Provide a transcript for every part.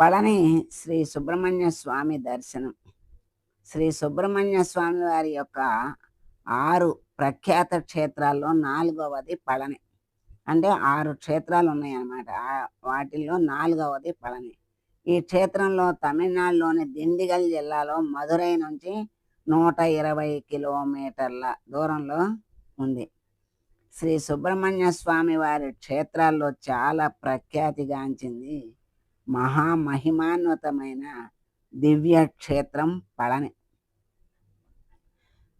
పళని శ్రీ సుబ్రహ్మణ్య స్వామి దర్శనం. శ్రీ సుబ్రహ్మణ్య స్వామి వారి యొక్క ఆరు ప్రఖ్యాత క్షేత్రాల్లో నాలుగవది పళని. అంటే ఆరు క్షేత్రాలు ఉన్నాయన్నమాట. వాటిల్లో నాలుగవది పళని. ఈ క్షేత్రంలో తమిళనాడులోని దిండిగల్ జిల్లాలో మధురై నుంచి నూట ఇరవై కిలోమీటర్ల దూరంలో ఉంది. శ్రీ సుబ్రహ్మణ్య స్వామి వారి క్షేత్రాల్లో చాలా ప్రఖ్యాతిగాంచింది మహామహిమాన్వితమైన దివ్య క్షేత్రం పళని.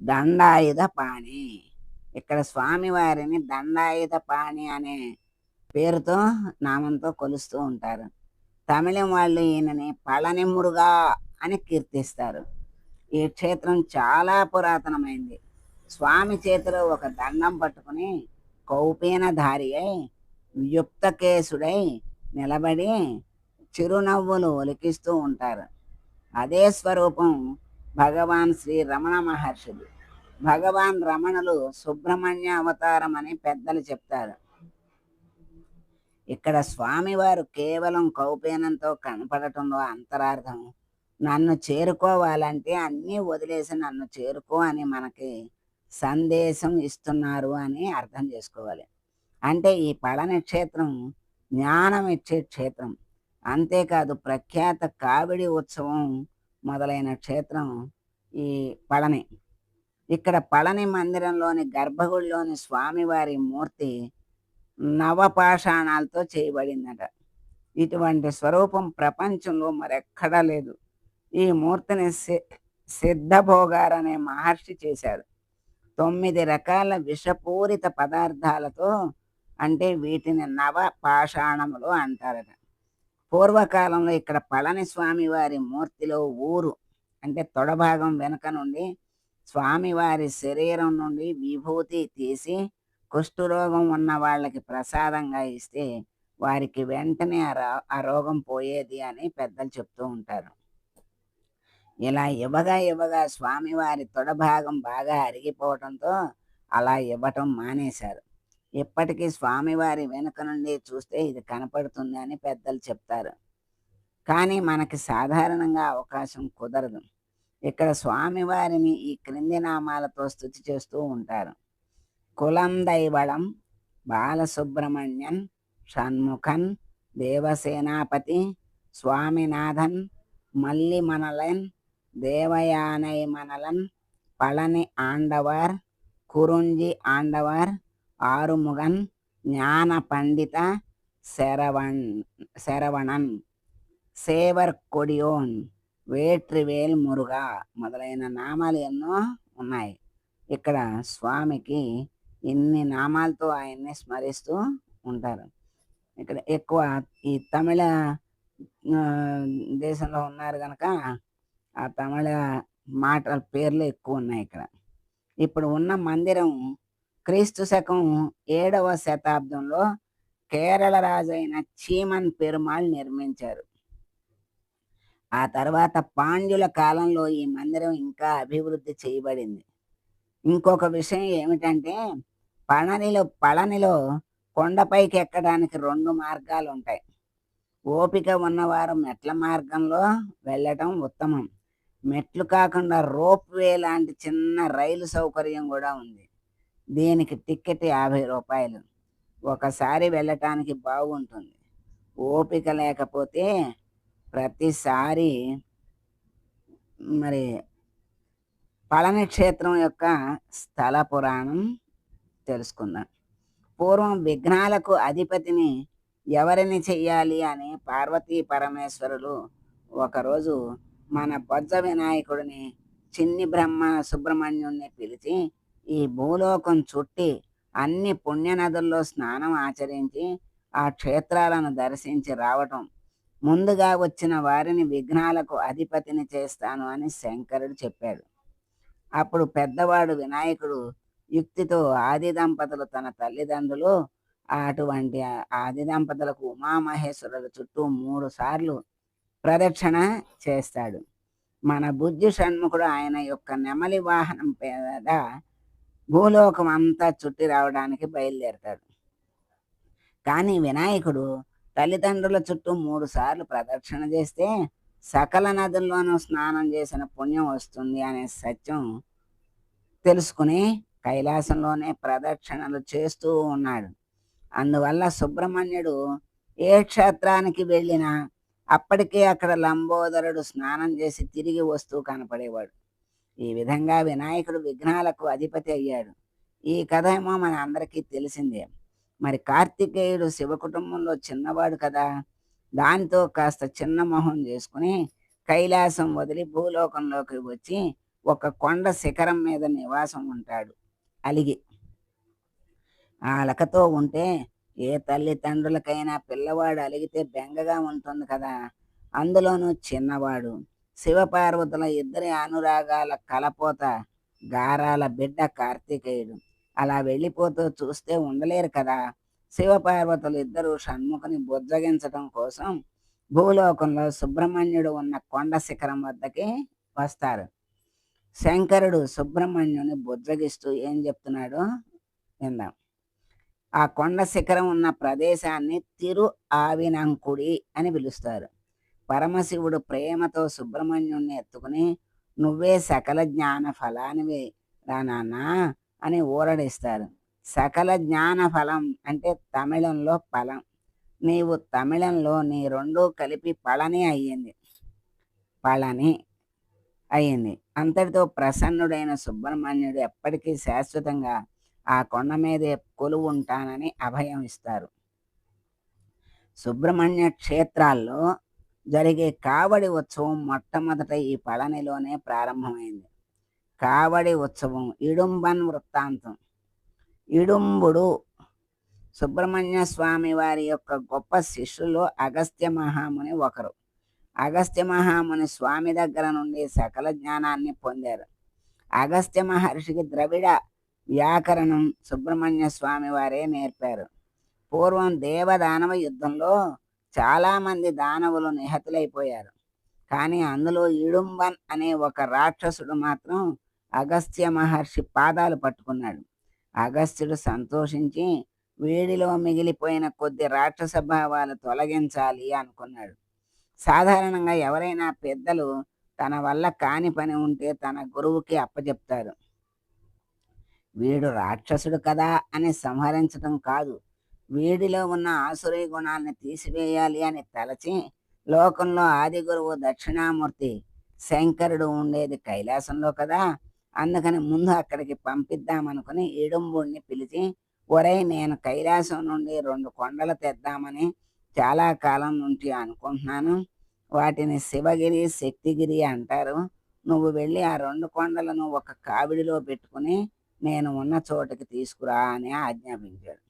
దండాయుధ పాణి ఇక్కడ స్వామివారిని దండాయుధ పాణి అనే పేరుతో నామంతో కొలుస్తూ ఉంటారు. తమిళం వాళ్ళు ఈయనని పళని మురుగా అని కీర్తిస్తారు. ఈ క్షేత్రం చాలా పురాతనమైంది. స్వామి చేతిలో ఒక దండం పట్టుకుని కౌపీనధారి అయి యుక్తకేశుడై నిలబడి చిరునవ్వులు ఒలికిస్తూ ఉంటారు. అదే స్వరూపం భగవాన్ శ్రీ రమణ మహర్షులు భగవాన్ రమణులు సుబ్రహ్మణ్య అవతారం అని పెద్దలు చెప్తారు. ఇక్కడ స్వామివారు కేవలం కౌపీనంతో కనపడటంలో అంతరార్థం. నన్ను చేరుకోవాలంటే అన్నీ వదిలేసి నన్ను చేరుకో అని మనకి సందేశం ఇస్తున్నారు అని అర్థం చేసుకోవాలి. అంటే ఈ పళని క్షేత్రం జ్ఞానం ఇచ్చే క్షేత్రం. అంతేకాదు ప్రఖ్యాత కావిడి ఉత్సవం మొదలైన క్షేత్రం ఈ పళని. ఇక్కడ పళని మందిరంలోని గర్భగుడిలోని స్వామివారి మూర్తి నవపాషాణాలతో చేయబడిందట. ఇటువంటి స్వరూపం ప్రపంచంలో మరెక్కడా లేదు. ఈ మూర్తిని సి- సిద్ధభోగార్ అనే మహర్షి చేశారు తొమ్మిది రకాల విషపూరిత పదార్థాలతో అంటే వీటిని నవ పాషాణములు అంటారట. పూర్వకాలంలో ఇక్కడ పళనిస్వామి వారి మూర్తిలో ఊరు అంటే తొడభాగం వెనుక నుండి స్వామివారి శరీరం నుండి విభూతి తీసి కుష్ఠరోగం ఉన్న వాళ్ళకి ప్రసాదంగా ఇస్తే వారికి వెంటనే ఆ ఆ రోగం పోయేది అని పెద్దలు చెప్తూ ఉంటారు. ఇలా ఇవ్వగా ఇవ్వగా స్వామివారి తొడభాగం బాగా అరిగిపోవటంతో అలా ఇవ్వటం మానేశారు. ఇప్పటికీ స్వామివారి వెనుక నుండి చూస్తే ఇది కనపడుతుంది అని పెద్దలు చెప్తారు. కానీ మనకి సాధారణంగా అవకాశం కుదరదు. ఇక్కడ స్వామివారిని ఈ క్రింది నామాలతో స్థుతి చేస్తూ ఉంటారు. కులం దైవళం బాలసుబ్రహ్మణ్యన్ షణ్ముఖన్ దేవసేనాపతి స్వామినాథన్ మల్లిమణలన్ దేవయానై మనలన్ పళని ఆండవార్ కురుంజి ఆండవార్ ఆరుముగన్ ஞான పండిత శరవణ్ శరవణన్. సేవర్ కొడియోన్ వేట్రివేల్ మురుగా మొదలైన నామాలు ఎన్నో ఉన్నాయి. ఇక్కడ స్వామికి ఇన్ని నామాలతో ఆయన్ని స్మరిస్తూ ఉంటారు. ఇక్కడ ఎక్కువ ఈ తమిళ దేశంలో ఉన్నారు కనుక ఆ తమిళ మాటల పేర్లు ఎక్కువ ఉన్నాయి ఇక్కడ. ఇప్పుడు ఉన్న మందిరం క్రీస్తు శకం ఏడవ శతాబ్దంలో కేరళ రాజు అయిన చీమన్ పెరుమాళ్ నిర్మించారు. ఆ తర్వాత పాండ్యుల కాలంలో ఈ మందిరం ఇంకా అభివృద్ధి చేయబడింది. ఇంకొక విషయం ఏమిటంటే పళనిలో పళనిలో కొండపైకి ఎక్కడానికి రెండు మార్గాలు ఉంటాయి ఓపిక ఉన్నవారు మెట్ల మార్గంలో వెళ్ళటం ఉత్తమం. మెట్లు కాకుండా రోప్ వే లాంటి చిన్న రైలు సౌకర్యం కూడా ఉంది. దీనికి టిక్కెట్ యాభై రూపాయలు. ఒకసారి వెళ్ళటానికి బాగుంటుంది. ఓపిక లేకపోతే ప్రతిసారి మరి పళని క్షేత్రం యొక్క స్థల పురాణం తెలుసుకుందాం. పూర్వం విఘ్నాలకు అధిపతిని ఎవరిని చెయ్యాలి అని పార్వతీ పరమేశ్వరులు ఒకరోజు మన బొజ్జ వినాయకుడిని చిన్ని బ్రహ్మ సుబ్రహ్మణ్యుణ్ణి పిలిచి ఈ భూలోకం చుట్టి అన్ని పుణ్యనదుల్లో స్నానం ఆచరించి ఆ క్షేత్రాలను దర్శించి రావటం. ముందుగా వచ్చిన వారిని విఘ్నాలకు అధిపతిని చేస్తాను అని శంకరుడు చెప్పాడు. అప్పుడు పెద్దవాడు వినాయకుడు యుక్తితో ఆది దంపతులు తన తల్లిదండ్రులు అటువంటి ఆది దంపతులకు ఉమామహేశ్వరుల చుట్టూ మూడు సార్లు ప్రదక్షిణ చేస్తాడు. మన బుద్ధి షణ్ముఖుడు ఆయన యొక్క నెమలి వాహనం పేద భూలోకం అంతా చుట్టి రావడానికి బయలుదేరతాడు. కానీ వినాయకుడు తల్లిదండ్రుల చుట్టూ మూడు సార్లు ప్రదక్షిణ చేస్తే సకల నదుల్లోనూ స్నానం చేసిన పుణ్యం వస్తుంది అనే సత్యం తెలుసుకుని కైలాసంలోనే ప్రదక్షిణలు చేస్తూ ఉన్నాడు. అందువల్ల సుబ్రహ్మణ్యుడు ఏ క్షేత్రానికి వెళ్ళినా అప్పటికే అక్కడ లంబోదరుడు స్నానం చేసి తిరిగి వస్తూ కనపడేవాడు. ఈ విధంగా వినాయకుడు విఘ్నాలకు అధిపతి అయ్యాడు. ఈ కథ ఏమో మన అందరికీ తెలిసిందే. మరి కార్తికేయుడు శివ కుటుంబంలో చిన్నవాడు కదా? దాంతో కాస్త చిన్న మొహం చేసుకుని కైలాసం వదిలి భూలోకంలోకి వచ్చి ఒక కొండ శిఖరం మీద నివాసం ఉంటాడు. అలిగి. ఆ అలకతో ఉంటే ఏ తల్లిదండ్రులకైనా పిల్లవాడు అలిగితే బెంగగా ఉంటుంది కదా? అందులోనూ చిన్నవాడు. శివపార్వతుల ఇద్దరి అనురాగాల కలపోత గారాల బిడ్డ కార్తికేయుడు. అలా వెళ్ళిపోతూ చూస్తే ఉండలేరు కదా. శివపార్వతులు ఇద్దరు షణ్ముఖుని బుజ్జగించడం కోసం భూలోకంలో సుబ్రహ్మణ్యుడు ఉన్న కొండ శిఖరం వద్దకి వస్తారు. శంకరుడు సుబ్రహ్మణ్యుని బుజ్జగిస్తూ ఏం చెప్తున్నాడో విందాం. ఆ కొండ శిఖరం ఉన్న ప్రదేశాన్ని తిరు ఆవినంకుడి అని పిలుస్తారు. పరమశివుడు ప్రేమతో సుబ్రహ్మణ్యుణ్ణి ఎత్తుకుని నువ్వే సకల జ్ఞాన ఫలానివి రా అని ఊరడిస్తారు. సకల జ్ఞాన ఫలం అంటే తమిళంలో ఫలం నీవు తమిళంలో నీ రెండు కలిపి పళని అయ్యింది. పళని అయ్యింది. అంతటితో ప్రసన్నుడైన సుబ్రహ్మణ్యుడు ఎప్పటికీ శాశ్వతంగా ఆ కొండ మీదే కొలువు ఉంటానని అభయం ఇస్తారు. సుబ్రహ్మణ్య క్షేత్రాల్లో జరిగే కావడి ఉత్సవం మొట్టమొదట ఈ పళనిలోనే ప్రారంభమైంది. కావడి ఉత్సవం ఇడుంబన్ వృత్తాంతం. ఇడుంబుడు సుబ్రహ్మణ్య స్వామి వారి యొక్క గొప్ప శిష్యులు అగస్త్య మహాముని ఒకరు. అగస్త్య మహాముని స్వామి దగ్గర నుండి సకల జ్ఞానాన్ని పొందారు. అగస్త్య మహర్షికి ద్రవిడ వ్యాకరణం సుబ్రహ్మణ్య స్వామి వారే నేర్పారు. పూర్వం దేవదానవ యుద్ధంలో చాలామంది దానవులు నిహతులైపోయారు. కానీ అందులో ఇడుంబన్ అనే ఒక రాక్షసుడు మాత్రం అగస్త్య మహర్షి పాదాలు పట్టుకున్నాడు. అగస్త్యుడు సంతోషించి వేడిలో మిగిలిపోయిన కొద్ది రాక్షస భావాలు తొలగించాలి అనుకున్నాడు. సాధారణంగా ఎవరైనా పెద్దలు తన వల్ల కాని పని ఉంటే తన గురువుకి అప్పచెప్తారు వీడు రాక్షసుడు కదా అని సంహరించడం కాదు. వీడిలో ఉన్న ఆసురీ గుణాన్ని తీసివేయాలి అని తలచి లోకంలో ఆది గురువు దక్షిణామూర్తి శంకరుడు ఉండేది కైలాసంలో కదా. అందుకని ముందు అక్కడికి పంపిద్దామనుకుని ఇడుంబుడిని పిలిచి ఒరే నేను కైలాసం నుండి రెండు కొండలు తెద్దామని చాలా కాలం నుంచి అనుకుంటున్నాను. వాటిని శివగిరి శక్తిగిరి అంటారు. నువ్వు వెళ్ళి ఆ రెండు కొండలను ఒక కావిడిలో పెట్టుకుని నేను ఉన్న చోటకి తీసుకురా అని ఆజ్ఞాపించాడు.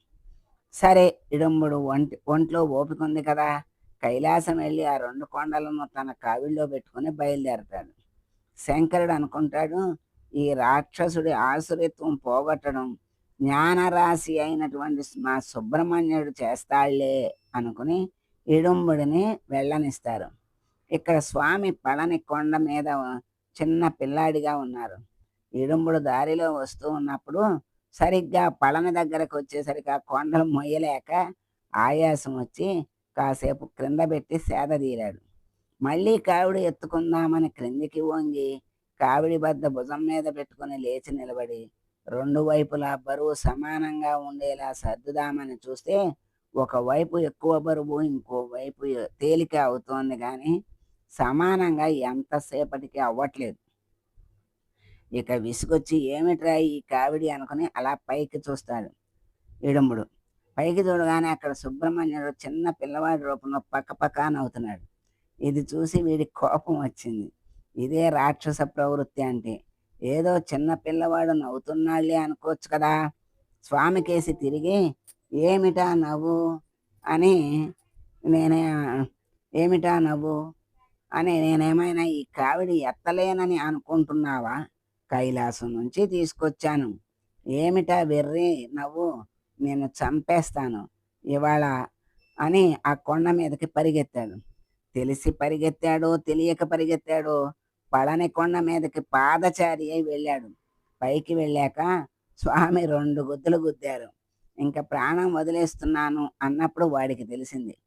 సరే ఇడుంబుడు ఒంటి ఒంట్లో ఓపిక ఉంది కదా. కైలాసం వెళ్ళి ఆ రెండు కొండలను తన కావిడిలో పెట్టుకుని బయలుదేరతాడు. శంకరుడు అనుకుంటాడు ఈ రాక్షసుడి ఆసురిత్వం పోగొట్టడం జ్ఞానరాశి అయినటువంటి మా సుబ్రహ్మణ్యుడు చేస్తాళ్ళే అనుకుని ఇడుంబుడిని వెళ్ళనిస్తారు. ఇక్కడ స్వామి పళని కొండ మీద చిన్న పిల్లాడిగా ఉన్నారు. ఇడుంబుడు దారిలో వస్తూ ఉన్నప్పుడు సరిగ్గా పళన దగ్గరకు వచ్చేసరికి ఆ కొండలు మొయ్యలేక ఆయాసం వచ్చి కాసేపు క్రింద పెట్టి సేద తీరాడు. మళ్ళీ కావిడి ఎత్తుకుందామని క్రిందికి వంగి కావిడి బద్ద భుజం మీద పెట్టుకుని లేచి నిలబడి రెండు వైపులా బరువు సమానంగా ఉండేలా సర్దుదామని చూస్తే ఒకవైపు ఎక్కువ బరువు ఇంకో వైపు తేలిక అవుతోంది కానీ సమానంగా ఎంతసేపటికి అవ్వట్లేదు. ఇక విసుగొచ్చి ఏమిట్రా ఈ కావిడి? అనుకుని అలా పైకి చూస్తాడు ఇడుముడు. పైకి చూడగానే అక్కడ సుబ్రహ్మణ్యుడు చిన్న పిల్లవాడి రూపంలో పక్క నవ్వుతున్నాడు ఇది చూసి వీడికి కోపం వచ్చింది. ఇదే రాక్షస ప్రవృత్తి అంటే ఏదో చిన్న పిల్లవాడు నవ్వుతున్నాళ్ళే అనుకోవచ్చు కదా. స్వామికేసి తిరిగి ఏమిటా నవ్వు? అని నేనే ఏమిటా నవ్వు? అని నేనేమైనా ఈ కావిడి ఎత్తలేనని అనుకుంటున్నావా? కైలాసం నుంచి తీసుకొచ్చాను. ఏమిటా వెర్రి నవ్వు? నేను చంపేస్తాను. ఇవాళ అని ఆ కొండ మీదకి పరిగెత్తాడు. తెలిసి పరిగెత్తాడో తెలియక పరిగెత్తాడో పళని కొండ మీదకి పాదచారి అయి వెళ్ళాడు. పైకి వెళ్ళాక స్వామి రెండు గుద్దులు గుద్దారు. ఇంకా ప్రాణం వదిలేస్తున్నాను అన్నప్పుడు వాడికి తెలిసింది.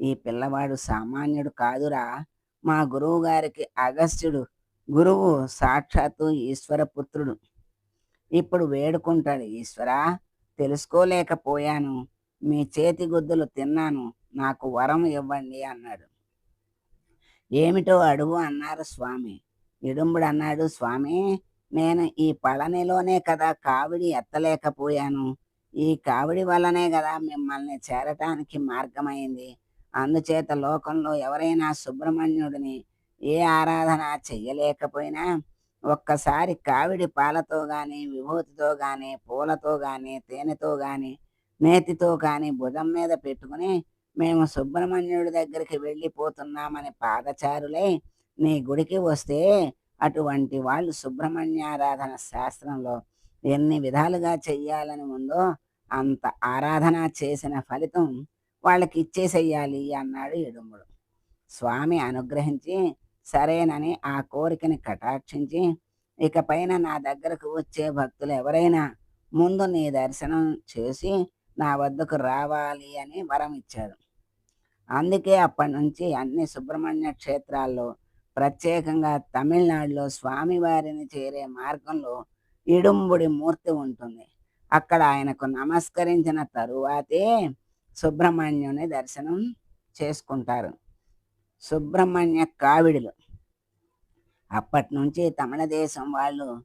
ఈ పిల్లవాడు సామాన్యుడు కాదురా. మా గురువు గారికి అగస్త్యుడు గురువు సాక్షాత్తు ఈశ్వర పుత్రుడు ఇప్పుడు వేడుకుంటాడు ఈశ్వరా తెలుసుకోలేకపోయాను. మీ చేతి గుద్దులు తిన్నాను. నాకు వరం ఇవ్వండి అన్నాడు. ఏమిటో అడుగు అన్నారు స్వామి. ఇడుంబుడు అన్నాడు స్వామి నేను ఈ పళనిలోనే కదా కావిడి ఎత్తలేకపోయాను. ఈ కావిడి వల్లనే కదా మిమ్మల్ని చేరటానికి మార్గమైంది. అందుచేత లోకంలో ఎవరైనా సుబ్రహ్మణ్యుడిని ఏ ఆరాధన చెయ్యలేకపోయినా ఒక్కసారి కావిడి పాలతో గాని విభూతితో గాని పూలతో గాని తేనెతో గాని నేతితో కానీ భుజం మీద పెట్టుకుని మేము సుబ్రహ్మణ్యుడి దగ్గరికి వెళ్ళిపోతున్నామని పాదచారులై నీ గుడికి వస్తే అటువంటి వాళ్ళు సుబ్రహ్మణ్యారాధన శాస్త్రంలో ఎన్ని విధాలుగా చెయ్యాలని ఉందో అంత ఆరాధన చేసిన ఫలితం వాళ్ళకి ఇచ్చేసేయాలి అన్నాడు ఇడుముడు స్వామి అనుగ్రహించి సరేనని ఆ కోరికని కటాక్షించి ఇక పైన నా దగ్గరకు వచ్చే భక్తులు ఎవరైనా ముందు నీ దర్శనం చేసి నా వద్దకు రావాలి అని వరం ఇచ్చాడు అందుకే అప్పటి నుంచి అన్ని సుబ్రహ్మణ్య క్షేత్రాల్లో ప్రత్యేకంగా తమిళనాడులో స్వామివారిని చేరే మార్గంలో ఇడుంబుడి మూర్తి ఉంటుంది. అక్కడ ఆయనకు నమస్కరించిన తరువాతే సుబ్రహ్మణ్యుని దర్శనం చేసుకుంటారు. సుబ్రహ్మణ్య కావిడులు. అప్పటి నుంచి తమిళ దేశం వాళ్ళు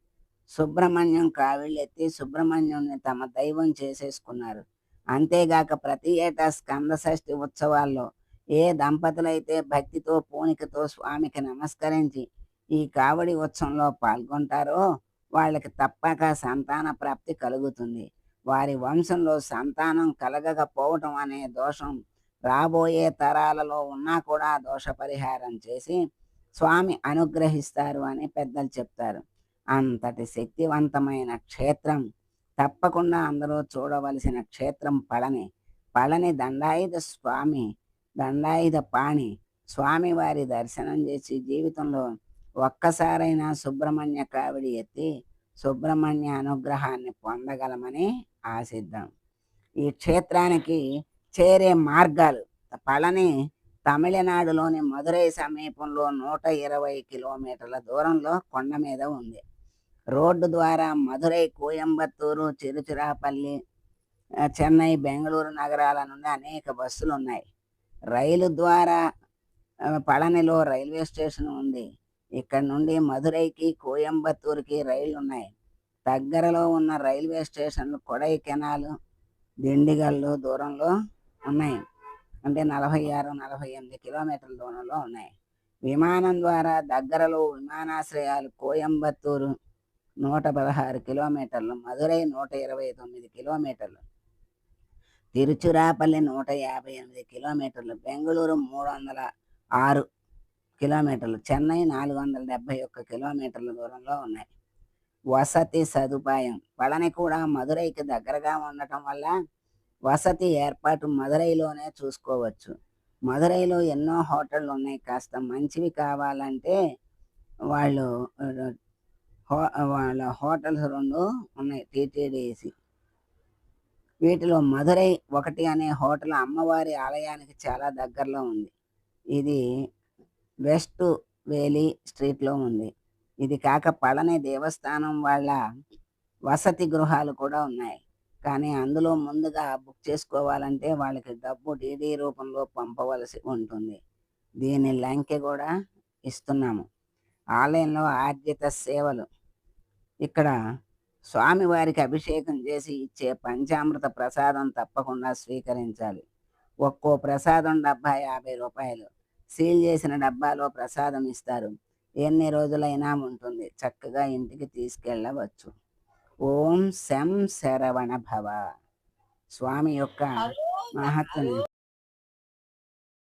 సుబ్రహ్మణ్యం కావిళ్ళెత్తి సుబ్రహ్మణ్యుని తమ దైవం చేసేసుకున్నారు. అంతేగాక ప్రతి ఏటా స్కంద షష్ఠి ఉత్సవాల్లో ఏ దంపతులైతే భక్తితో పూనికతో స్వామికి నమస్కరించి ఈ కావడి ఉత్సవంలో పాల్గొంటారో వాళ్ళకి తప్పక సంతాన ప్రాప్తి కలుగుతుంది. వారి వంశంలో సంతానం కలగకపోవటం అనే దోషం రాబోయే తరాలలో ఉన్నా కూడా దోష పరిహారం చేసి స్వామి అనుగ్రహిస్తారు అని పెద్దలు చెప్తారు. అంతటి శక్తివంతమైన క్షేత్రం తప్పకుండా అందరూ చూడవలసిన క్షేత్రం పళని. పళని దండాయుధ స్వామి దండాయుధ పాణి స్వామివారి దర్శనం చేసి జీవితంలో ఒక్కసారైనా సుబ్రహ్మణ్య కావిడి ఎత్తి సుబ్రహ్మణ్య అనుగ్రహాన్ని పొందగలమని ఆశిద్దాం. ఈ క్షేత్రానికి చేరే మార్గాలు. పళని తమిళనాడులోని మదురై సమీపంలో నూట ఇరవై కిలోమీటర్ల దూరంలో కొండ మీద ఉంది. రోడ్డు ద్వారా మదురై కోయంబత్తూరు చిరుచిరాపల్లి చెన్నై బెంగళూరు నగరాల నుండి అనేక బస్సులు ఉన్నాయి రైలు ద్వారా పళనిలో రైల్వే స్టేషన్ ఉంది. ఇక్కడ నుండి మదురైకి కోయంబత్తూరుకి రైళ్ళు ఉన్నాయి దగ్గరలో ఉన్న రైల్వే స్టేషన్లు కొడైకెనాల్ దిండిగల్లు దూరంలో ఉన్నాయి. అంటే నలభై ఆరు నలభై ఎనిమిది కిలోమీటర్ల దూరంలో ఉన్నాయి. విమానం ద్వారా దగ్గరలో విమానాశ్రయాలు కోయంబత్తూరు నూట పదహారు కిలోమీటర్లు మదురై నూట ఇరవై తొమ్మిది కిలోమీటర్లు తిరుచురాపల్లి నూట యాభై ఎనిమిది కిలోమీటర్లు బెంగళూరు మూడు వందల ఆరు కిలోమీటర్లు చెన్నై నాలుగు వందల డెబ్బై ఒక్క కిలోమీటర్ల దూరంలో ఉన్నాయి. వసతి సదుపాయం పళని కూడా మదురైకి దగ్గరగా ఉండటం వల్ల వసతి ఏర్పాటు మదురైలోనే చూసుకోవచ్చు. మదురైలో ఎన్నో హోటళ్ళు ఉన్నాయి కాస్త మంచివి కావాలంటే వాళ్ళు హో- వాళ్ళ హోటల్స్ రెండు ఉన్నాయి టీటీడీసీ. వీటిలో మదురై ఒకటి అనే హోటల్ అమ్మవారి ఆలయానికి చాలా దగ్గరలో ఉంది. ఇది వెస్ట్ వేలీ స్ట్రీట్లో ఉంది. ఇది కాక పళని దేవస్థానం వాళ్ళ వసతి గృహాలు కూడా ఉన్నాయి. కానీ అందులో ముందుగా బుక్ చేసుకోవాలంటే వాళ్ళకి డబ్బు డీడీ రూపంలో పంపవలసి ఉంటుంది. దీని లంకె కూడా ఇస్తున్నాము. ఆలయంలో ఆర్జిత సేవలు. ఇక్కడ స్వామివారికి అభిషేకం చేసి ఇచ్చే పంచామృత ప్రసాదం తప్పకుండా స్వీకరించాలి. ఒక్కో ప్రసాదం డబ్బా యాభై రూపాయలు. సీల్ చేసిన డబ్బాలో ప్రసాదం ఇస్తారు. ఎన్ని రోజులైనా ఉంటుంది. చక్కగా ఇంటికి తీసుకెళ్ళవచ్చు. ఓం శం శరవణ భవ. స్వామి యొక్క మహత్తుని